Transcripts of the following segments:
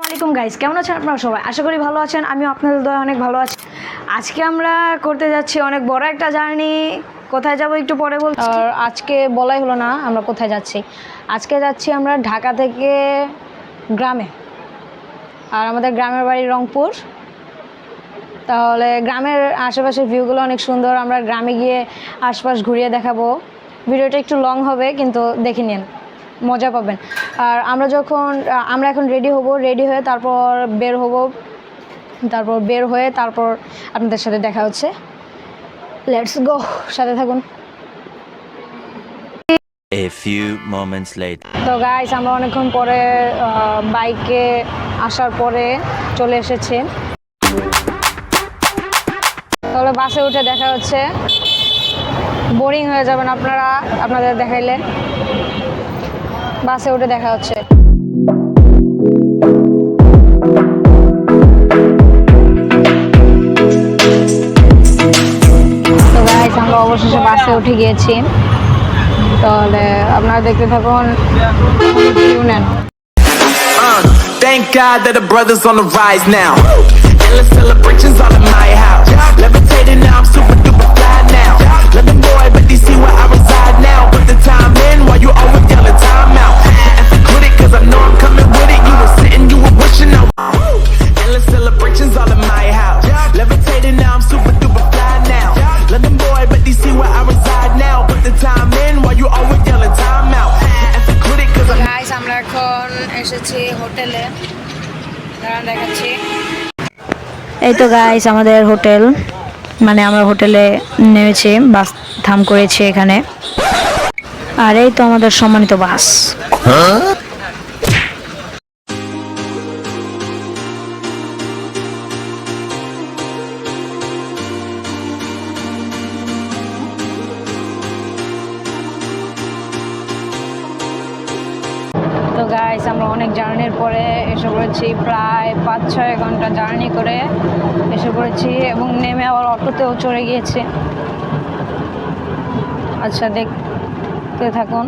আসসালামাইকুম গাইস কেমন আছেন আপনারা সবাই? আশা করি ভালো আছেন, আমিও আপনাদের দয়া অনেক ভালো আছি। আজকে আমরা করতে যাচ্ছি অনেক বড় একটা জার্নি কোথায় যাব একটু পরে বল আজকে বলাই হলো না, আমরা কোথায় যাচ্ছি? আজকে যাচ্ছি আমরা ঢাকা থেকে গ্রামে। আর আমাদের গ্রামের বাড়ি রংপুর। তাহলে গ্রামের আশেপাশের ভিউগুলো অনেক সুন্দর, আমরা গ্রামে গিয়ে আশপাশ ঘুরিয়ে দেখাবো। ভিডিওটা একটু লং হবে, কিন্তু দেখে নিন। মজা পাবেন। আর আমরা যখন আমরা এখন রেডি হব রেডি হয়ে তারপর বের হব তারপর বের হয়ে তারপর আপনাদের সাথে দেখা হচ্ছে। লেটস গো সাথে থাকুন। A few moments later. তো গাইস আমরা অনেকক্ষণ পরে বাইকে আসার পরে চলে এসেছি। তাহলে বাসে উঠে দেখা হচ্ছে। বোরিং হয়ে যাবেন আপনারা আপনাদের দেখাইলে। বাসে উঠে দেখা হচ্ছে তো গাইস আমরা অবশেষে বাসে উঠে গিয়েছি তাহলে আপনারা দেখতে থাকুন Uh, thank God that the brothers on the rise now. Endless celebrations all in my house. Levitating now, I'm super duper fly now. Let London boy, but they see where I reside দাঁড়ান দেখাচ্ছি। এই তো guys আমাদের hotel. মানে আমরা হোটেলে নেমেছি বাস থাম করেছি এখানে। আর এই তো আমাদের সম্মানিত বাস। গাইস আমরা অনেক জার্নির পরে এসে পড়েছি, প্রায় পাঁচ ছয় ঘণ্টা জার্নি করে এসে পড়েছি এবং নেমে আবার অটোতেও চড়ে গিয়েছে। আচ্ছা দেখতে থাকুন।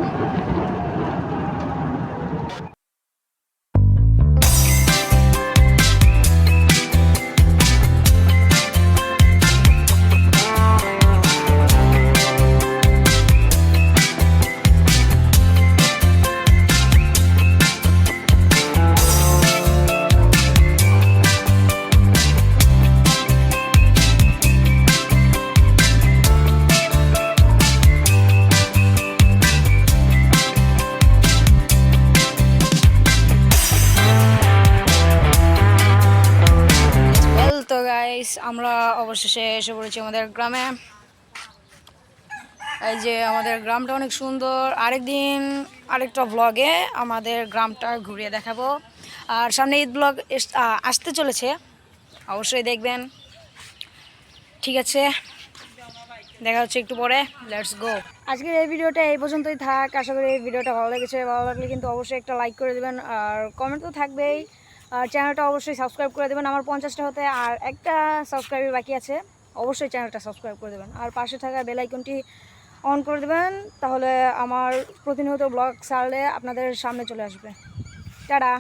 গাইস আমরা অবশেষে এসে পড়েছি আমাদের গ্রামে। এই যে আমাদের গ্রামটা অনেক সুন্দর। আরেকদিন আরেকটা ব্লগে আমাদের গ্রামটা ঘুরিয়ে দেখাবো। আর সামনে ঈদ ব্লগ আসতে চলেছে। অবশ্যই দেখবেন। ঠিক আছে। দেখা হচ্ছে একটু পরে। লেটস গো আজকের এই ভিডিওটা এই পর্যন্তই থাক। আশা করি এই ভিডিওটা ভালো লেগেছে। ভালো লাগলে কিন্তু অবশ্যই একটা লাইক করে দেবেন। আর কমেন্ট তো থাকবেই। আর চ্যানেলটা অবশ্যই সাবস্ক্রাইব করে দেবেন, আমার পঞ্চাশটা হতে আর একটা সাবস্ক্রাইবার বাকি আছে, অবশ্যই চ্যানেলটা সাবস্ক্রাইব করে দেবেন। আর পাশে থাকা বেল আইকনটি অন করে দেবেন, তাহলে আমার প্রতিনিয়ত ব্লগ ছাড়লে আপনাদের সামনে চলে আসবে। টাটা!